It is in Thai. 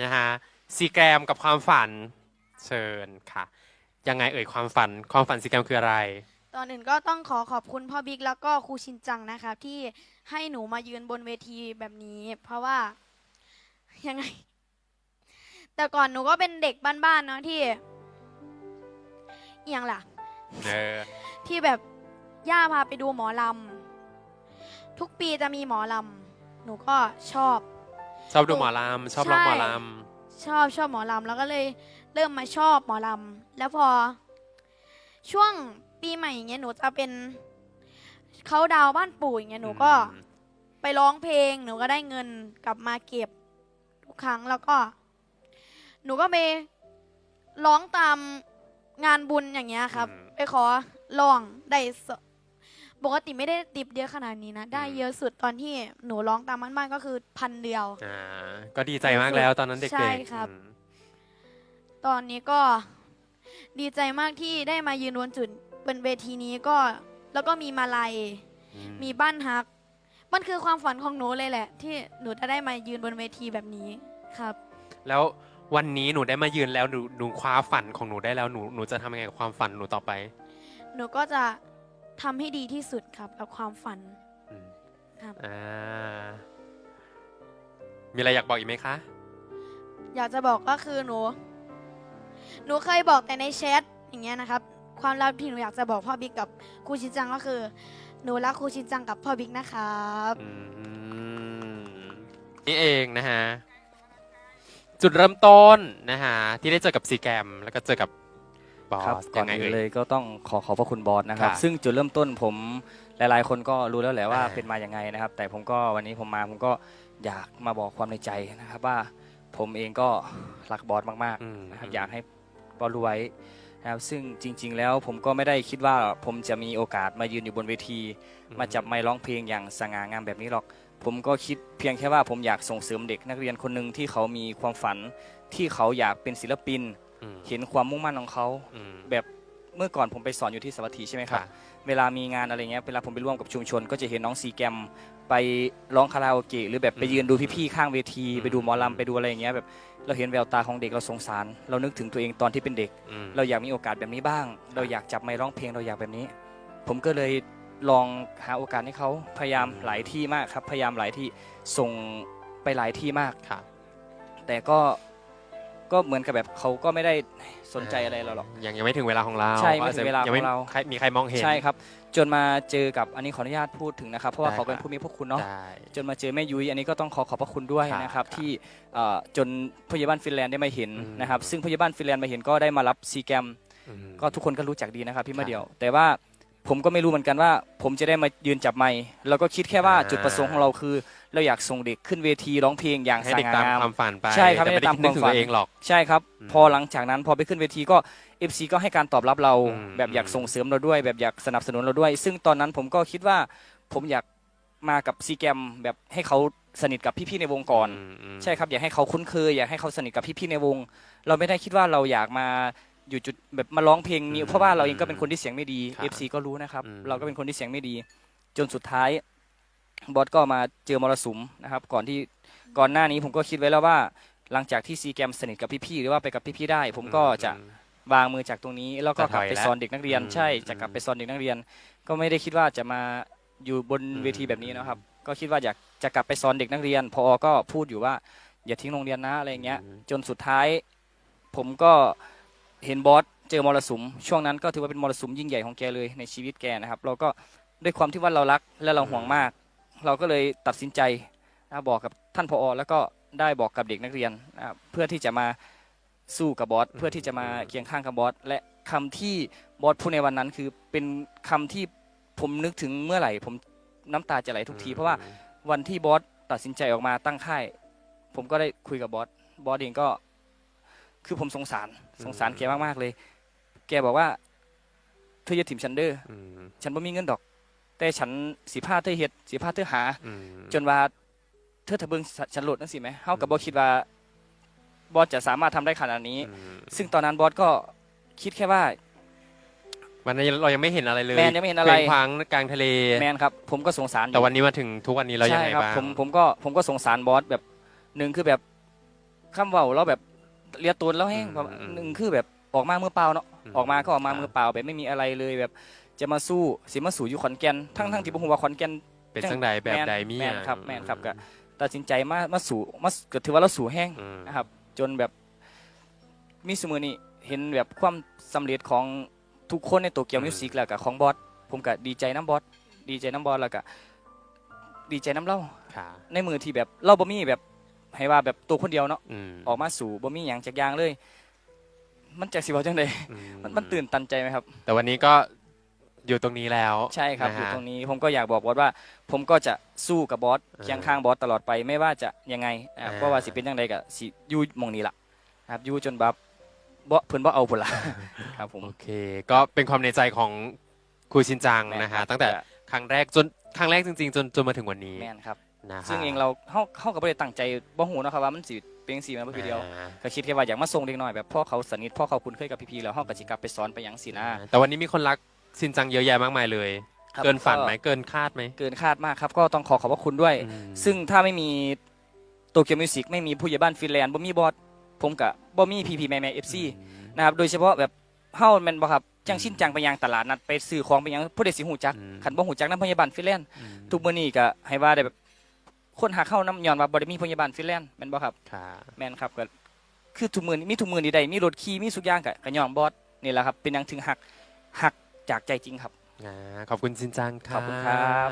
นะฮะซีแกรมกับความฝันเชิญค่ะ ยังไงเอ่ยความฝันความฝันซีแกรมคืออะไร ตอนอื่นก็ต้องขอขอบคุณพ่อบิ๊กแล้วก็ครูชินจังนะครับที่ให้หนูมายืนบนเวทีแบบนี้ เพราะว่ายังไง แต่ก่อนหนูก็เป็นเด็กบ้านๆเนาะที่เอียงล่ะ เออ ที่แบบย่าพาไปดูหมอลำทุกปีจะมีหมอลำหนูก็ชอบ ชอบดูหมอลำชอบร้องหมอลชอบชอบหมอลำแล้วก็เลยเริ่มมาชอบหมอลำแล้วพอ ช่วงปีใหม่อย่างเงี้ยหนูจะเป็นเขาดาวน์บ้านปู่อย่างเงี้ยำหนูก็ไปร้องเพลง หนูก็ได้เงินกลับมาเก็บทุกครั้งแล้วก็ หนูก็ไปร้องตามงานบุญอย่างเงี้ยครับไปขอร้องได้ส ปกติไม่ได้ติปเยอะขนาดนี้นะ ได้เยอะสุดตอนที่หนูร้องตามบ้านๆก็คือพันเดียว อ่าก็ดีใจมากแล้วตอนนั้นเด็กๆใช่ครับ อืมตอนนี้ก็ดีใจมากที่ได้มายืนบนจุดบนเวทีนี้ก็ แล้วก็มีมาลัย อืมีบ้านฮัก มันคือความฝันของหนูเลยแหละ ที่หนูจะได้มายืนบนเวทีแบบนี้ครับ แล้ววันนี้หนูได้มายืนแล้วหนูหนูคว้าฝันของหนูได้แล้วหนูหนูจะทำยังไงกับความฝันหนูต่อไป หนูก็จะ ทำให้ดีที่สุดครับกับความฝัน อืมครับ อ่า มีอะไรอยากบอกอีกไหมคะ อยากจะบอกก็คือหนู หนูเคยบอกแต่ในแชทอย่างเงี้ยนะครับ ความลับที่หนูอยากจะบอกพ่อบิ๊กกับครูชินจังก็คือ หนูรักครูชินจังกับพ่อบิ๊กนะครับ อืมนี่เองนะฮะ จุดเริ่มต้นนะฮะ ที่ได้เจอกับซีแกรม แล้วก็เจอกับ บอครับสก่อยันงไงอื่นเอ่เลยยก็ต้องขอขอบพระคุณบอสนะครับครับซึ่งจุดเริ่มต้นผมหลายๆ คนก็รู้แล้วแหละว่าอ่า เป็นมาอย่างไงนะครับ แต่ผมก็วันนี้ผมมาผมก็อยากมาบอกความในใจนะครับว่าผมเองก็รักบอสมากอืม ๆนะครับอยากให้บอสรู้ไว้นะครับซึ่งจริง ๆ แล้วผมก็ไม่ได้คิดว่าผมจะมีโอกาสมายืนอยู่บนเวที มาจับไมค์ร้องเพลงอย่างสง่างามแบบนี้หรอก ผมก็คิดเพียงแค่ว่าผมอยากส่งเสริมเด็กนักเรียนคนหนึ่งที่เขามีความฝันที่เขาอยากเป็นศิลปินอืมเห็นความมุ่งมั่นของเขาอืม แบบเมื่อก่อนผมไปสอนอยู่ที่สวัสดีใช่ไหมครับ ค่ะ เวลามีงานอะไรเงี้ยเวลาผมไปร่วมกับชุมชน ก็จะเห็นน้องซีแกรมไปร้องคาราโอเกะหรือแบบไปยืนดูพี่ๆข้างเวทีอืมไปดูหมอลำไปดูอะไรอย่างเงี้ยแบบเราเห็นแววตาของเด็กเราสงสาร เรานึกถึงตัวเองตอนที่เป็นเด็ก อืม เราอยากมีโอกาสแบบนี้บ้าง เราอยากจับไมค์ร้องเพลงเราอยากแบบนี้ ผมก็เลยลองหาโอกาสให้เขาพยายามหลายที่มากครับ พยายามหลายที่ส่งไปหลายที่มาก ค่ะ แต่ก็ ก็เหมือนกับแบบเขาก็ไม่ได้สนใจอะไรเราหรอก ยังยังไม่ถึงเวลาของเราใช่ไม่ถึงเวลายังไม่ของเราใครมีใครมองเห็นใช่ครับ จนมาเจอกับอันนี้ขออนุญาตพูดถึงนะครับ เพราะว่าได้เขาเป็นครับผู้มีพวกคุณเนาะได้จนมาเจอแม่ยุ้ยอันนี้ก็ต้องขอขอบพระคุณด้วยครับนะครับครับ ที่เอ่อจนพยาบาลฟินแลนด์ได้มาเห็นอืมนะครับ ซึ่งพยาบาลฟินแลนด์มาเห็นก็ได้มารับซีแกรมอืมก็ทุกคนก็รู้จักดีนะครับพี่ครัมาบเดียว แต่ว่า ผมก็ไม่รู้เหมือนกันว่า ผมจะได้มายืนจับไมค์เราก็คิดแค่ว่าอ่าจุดประสงค์ของเราคือ เราอยากส่งเด็กขึ้นเวทีร้องเพลงอย่างให้สเด็กง่าตามงาม ความฝันไปใช่ครับแต่ไม่ได้ให้คิดนึกถึงตามความฝันตัวเองหรอก ใช่ครับ อืมพอหลังจากนั้นพอไปขึ้นเวทีก็ FC ก็ให้การตอบรับเรา อืมแบบอยากส่งเสริมเราด้วย แบบอยากสนับสนุนเราด้วย ซึ่งตอนนั้นผมก็คิดว่า ผมอยากมากับซีแกรมแบบให้เขาสนิทกับพี่ๆในวงก่อนมอืม ใช่ครับอยากให้เขาคุ้นเคยอยากให้เขาสนิทกับพี่ๆในวง เราไม่ได้คิดว่าเราอยากมา อยู่จุดแบบมาร้องเพลงนี้อืมเพราะว่าเราเองก็เป็นคนที่เสียงไม่ดี ครับ FC ก็รู้นะครับ อืม เราก็เป็นคนที่เสียงไม่ดี จนสุดท้ายบอสก็มาเจอมรสุมนะครับ ก่อนที่ก่อนหน้านี้ผมก็คิดไว้แล้วว่า หลังจากที่ซีแกรมสนิทกับพี่ๆหรือว่าไปกับพี่ๆได้ ผมก็จะ อืม วางมือจากตรงนี้แล้วก็จะกถลัอบยไปแล้วสอนเด็กนักเรียนอืมใช่อืมจะกลับไปสอนเด็กนักเรียน ก็ไม่ได้คิดว่าจะมาอยู่บนอืม เวทีแบบนี้นะครับ ก็คิดว่าอยากจะกลับไปสอนเด็กนักเรียนพอก็พูดอยู่ว่าอย่าทิ้งโรงเรียนนะอะไรเงี้ย จนสุดท้าย ผมก็ เห็นบอสเจอมรสุม ช่วงนั้นก็ถือว่าเป็นมรสุมยิ่งใหญ่ของแกเลยในชีวิตแกนะครับ เราก็ด้วยความที่ว่าเรารักและเราห่วงมาก เราก็เลยตัดสินใจนะบอกกับท่านผอแล้วก็ได้บอกกับเด็กนักเรียนนะครับเพื่อที่จะมาสู้กับบอสเพื่อที่จะมาเคียงข้างกับบอสและคำที่บอสพูดในวันนั้น คือเป็นคำที่ผมนึกถึงเมื่อไหร่ ผมน้ำตาจะไหลทุกที เพราะว่าวันที่บอสตัดสินใจออกมาตั้งค่าย ผมก็ได้คุยกับบอสบอสเองก็ คือผมสงสารสงสารอืมแกมากๆเลย แกบอกว่า เธออย่าถิ่มฉันเด้ออืมฉันไม่มีเงินดอก แต่ฉันสีผ้าเธอเฮ็ดสีผ้าเธอหาอืมจนว่า เธอถ้าเบิ่งฉันโหลดนั่นสิไหมเฮากับบอคิดว่า บอสจะสามารถทำได้ขนาดนี้อืมซึ่งตอนนั้นบอสก็คิดแค่ว่าวันนั้นเรายังไม่เห็นอะไรเลยแมนยังไม่เห็นอะไรพลงพังกลางทะเลแมนครับผมก็สงสารอยู่แต่วันนี้มาถึงทุกวันนี้เรายังไงใช่ครับบ้างผมผมก็ผมก็สงสารบอสแบบหนึ่งคือแบบคำเว้าเราแบบ เลียตัวแล้วแห้งอืมแบบอืมหนึ่งคือแบบออกมามือเปล่าเนาะอืมออกมาก็ออกมาครับมือเปล่าแบบไม่มีอะไรเลยแบบ จะมาสู้สิมาสู้อยู่ขอนแก่นทั้งทั้งที่บ่ฮู้ว่าขอนแก่น เป็นจังใดแบบใดมีแม่นอะครับแม่นครับก็ตัดสินใจมามาสู่มาก็ถือว่าเราสู่แห้งอืม นะครับ จนแบบมีสมือนี้เห็นแบบความสำเร็จของทุกคนในโตเกียวมิวสิกแล้วก็ของบอสผมก็ดีใจน้ำบอสดีใจน้ำบอสแล้วก็ดีใจน้ำเล่าค่ะ ในมือที่แบบเราบ่มีแบบ ให้ว่าแบบตัวคนเดียวเนาะอืมออกมาสู่บ่มีหยังจากอย่างเลย มันจากสิเว่าจังไดอืมันมันตื่นตันใจไหมครับ แต่วันนี้ก็อยู่ตรงนี้แล้วใช่ครับนะฮะอยู่ตรงนี้ผมก็อยากบอกบอสว่า ผมก็จะสู้กับบอสเออเคียงข้างบอสตลอดไปไม่ว่าจะยังไงนะครับอ่าเพราะว่าสิเป็นยังไงก็สิอยู่หมองนี้ล่ะนะครับอยู่จนแบบบ่เพิ่นบ่เอาพุ่นละครับผมโอเค ก็เป็นความในใจของครูชินจังนะฮะตั้งแต่ครั้งแรกจนครั้งแรกจริง ๆ จนจนมาถึงวันนี้แม่นครับ นะฮะซึ่งเองเราเฮาเฮาก็บ่ได้ตั้งใจบ่ฮู้เนาะครับว่ามันสิเป็นจังซี่มาเพื่อเดียวอ่าก็คิดแค่ว่าอยากมาส่งเด็กน้อยแบบพ่อเขาสนิทพ่อเขาคุ้นเคยกับพี่ๆแล้วเฮาก็สิกลับไปสอนไปหยังสินะ แต่วันนี้มีคนรักชินจังเยอะแยะมากมายเลย ครับเกินฝันไหมเกินคาดไหมเกินคาดมากครับ ก็ต้องขอขอบพระคุณด้วย อืมซึ่งถ้าไม่มีโตเกียวมิวสิกไม่มีผู้ใหญ่บ้านฟินแลนด์บ่มีบอสผมกับบ่มีพีพีแม่แม่เอฟซีนะครับโดยเฉพาะแบบเฮาแม่นบ่ครับจังชินจังไปยังตลาดนัดไปซื้อของไปยังผู้ใดสิฮู้จักอืม คันบ่ฮู้จักนำพยาบาลฟินแลนด์อืมทุกมื้อนี้ก็ให้ว่าได้แบบ คนหาเข้านํย้อนว่าบ่ได้มีพยาบาลฟินแลนด์แม่นบ่ครับค่ะแม่นครับก็คือทุกมื้อนี้มีทุกมื้อนี้ได้มีรถขี่มีทุกอย่างก็ก็ย้อนบอสนี่แหละครับเป็นหยังถึงหักหักจากใจจริงครับ อ่าขอบคุณชินจังค่ะ ขอบคุณครับ